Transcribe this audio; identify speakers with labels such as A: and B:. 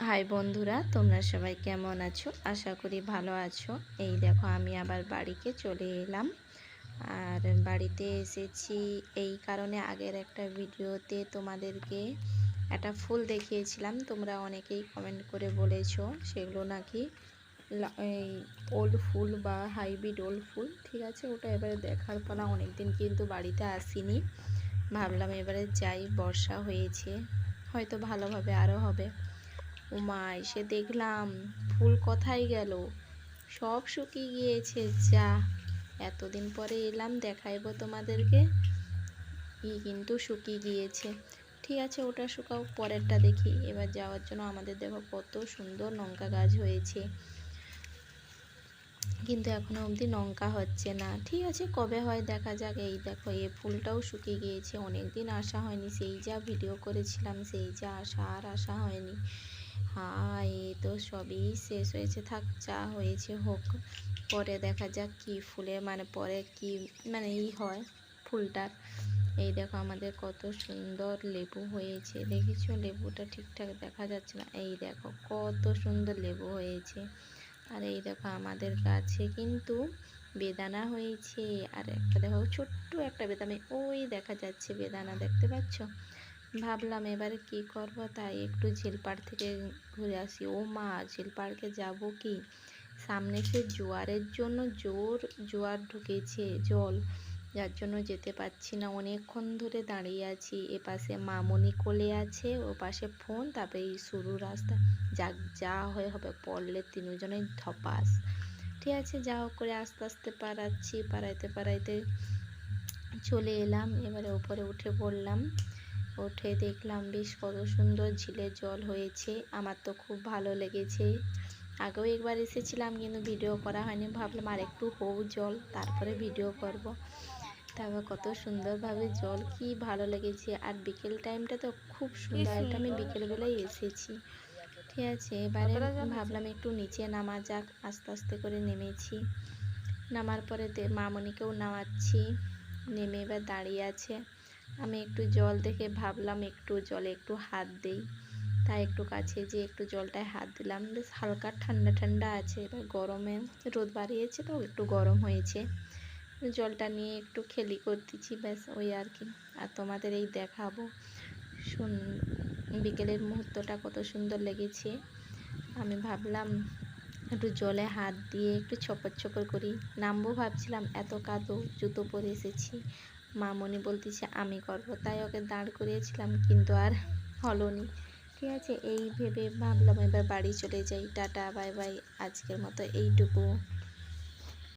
A: High বন্ধুরা, তোমরা সবাই কেমন আছো? আশা করি ভালো আছো। এই দেখো, আমি আবার বাড়িতে চলে এলাম। আর বাড়িতে এসেছি এই কারণে আগের একটা ভিডিওতে তোমাদেরকে একটা ফুল দেখিয়েছিলাম। তোমরা অনেকেই কমেন্ট করে বলেছ, সেগুলো নাকি এই ওল্ড ফুল বা হাইব্রিড ওল্ড ফুল। ঠিক আছে, ওটা এবারে দেখার পালা, অনেকদিন কিন্তু বাড়িতে আসিনি। ভাবলাম এবারে যাই, বর্ষা হয়েছে, হয়তো ভালোভাবে আরও হবে। উমা এসে দেখলাম ফুল কোথায় গেল? সব শুকিয়ে গিয়েছে। যা, এতদিন পরে এলাম, দেখাইব তোমাদেরকে। ই কিন্তু শুকিয়ে গিয়েছে। ঠিক আছে, ওটা শুকাও, পরেরটা দেখি। এবার যাওয়ার জন্য আমাদের দেখো কত সুন্দর লঙ্কা গাছ হয়েছে। কিন্তু এখনও অবধি লঙ্কা হচ্ছে না। ঠিক আছে, কবে হয় দেখা যাক। এই দেখো, এই ফুলটাও শুকিয়ে গিয়েছে। অনেক দিন আসা হয়নি। সেই যা ভিডিও করেছিলাম, সেই যা আসা আর আসা হয়নি। হ্যাঁ এ তো সবই শেষ হয়েছে। থাক, যা হয়েছে হোক। পরে দেখা যাক কি ফুলে মানে পরে কি মানে ই হয় ফুলটার। এই দেখো, আমাদের কত সুন্দর লেবু হয়েছে। দেখেছ? লেবুটা ঠিকঠাক দেখা যাচ্ছে না। এই দেখো, কত সুন্দর লেবু হয়েছে। আর এই দেখো আমাদের গাছে কিন্তু বেদানা হয়েছে। আর একটা দেখো, ছোট্ট একটা বেদানা ওই দেখা যাচ্ছে বেদানা, দেখতে পাচ্ছ? ভাবলাম এবারে কি করব, তাই একটু ঝিলপাড় থেকে ঘুরে আসি। ও মা, ঝিলপাড়কে যাব কি? সামনে সে জোয়ারের জন্য জোর, জোয়ার ঢুকেছে, জল। যার জন্য যেতে পারছি না। অনেকক্ষণ ধরে দাঁড়িয়ে আছি। এপাশে মামনি কোলে আছে, ও পাশে ফোন। তারপরে এই সরু রাস্তা। যাক, যা হয়ে হবে, পড়লে তিনজনের ধপাস। ঠিক আছে, যা হোক করে আস্তে আস্তে পারাচ্ছি। পারাইতে পারাইতে চলে এলাম। এবারে উপরে উঠে পড়লাম। উঠে দেখলাম, বেশ কত সুন্দর ঝিলের জল হয়েছে। আমার তো খুব ভালো লেগেছে। আগেও একবার এসেছিলাম, কিন্তু ভিডিও করা হয়নি। ভাবলাম আর একটু হোক জল, তারপরে ভিডিও করব। তারপর কত সুন্দরভাবে জল কি ভালো লেগেছে। আর বিকেল টাইমটা তো খুব সুন্দর এটা আমি বিকেলবেলায় এসেছি। ঠিক আছে এবারে ভাবলাম একটু নিচে নামা যাক আস্তে আস্তে করে নেমেছি। নামার পরে মামনিকেও নামাচ্ছি নেমে এবার দাঁড়িয়ে আছে। আমি একটু জল দেখে ভাবলাম একটু জলে একটু হাত দেই। তাই একটু কাছে যে একটু জলটায় হাত দিলাম। বেশ হালকা ঠান্ডা ঠান্ডা আছে এবার গরমে রোদ বাড়িয়েছে তো একটু গরম হয়েছে। জলটা নিয়ে একটু খেলি করতেছি, ব্যাস ওই আর কি। আর তোমাদের এই দেখাবো। শুন, বিকেলের মুহূর্তটা কত সুন্দর লেগেছে। আমি ভাবলাম একটু জলে হাত দিয়ে একটু ছপর ছপর করি। নামবো ভাবছিলাম, এত কাদো জুতো পরে এসেছি। মামনি বলতেছে, আমি করব তাই ওকে দাঁড় করিয়েছিলাম, কিন্তু আর হলোনি। ঠিক আছে, এই ভেবে ভাবলাম এবার বাড়ি চলে যাই। টাটা, বাই বাই, আজকের মতো এইটুকু।